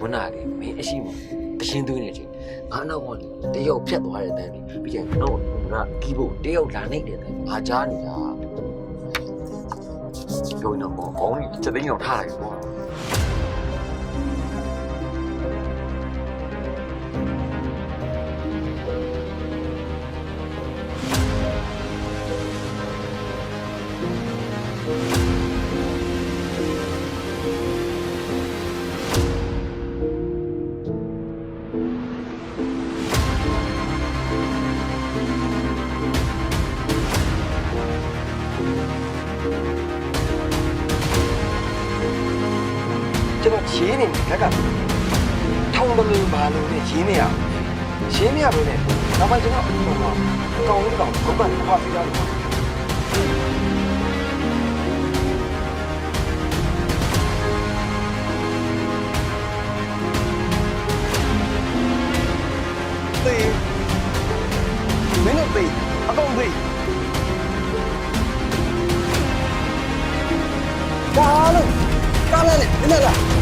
ခုနကလေမင်းအရှိမအရှင်းသွင်းနေချင်းငါနောက်ကနေတယောက်ဖြတ်သွားတဲ့တန်းပြီးပြီးရင်နောက်ကကီးဖို့တယောက်လာနေတဲ့တန်းငါကြားနေတာပြောနေတော့ကောင်းကြီးချက်သိန်းအောင်ထားလိုက်ပေါ့ ကျွန်တော်ရေးနေတယ်လက်ကထောင်းလို့ပါလို့နဲ့ရေးနေရရေးနေရပဲနဲ့နောက်ပိုင်းကျွန်တော်ဟိုမှာကောင်းလို့ကောင်းဘုတ်ကနေခွာပြီးသားလို့တေးမင်းတို့တေးအကောင်တေးကားလို့ကားလည်းနည်းနည်းလားဟေ့ဟေ့ဟိုကား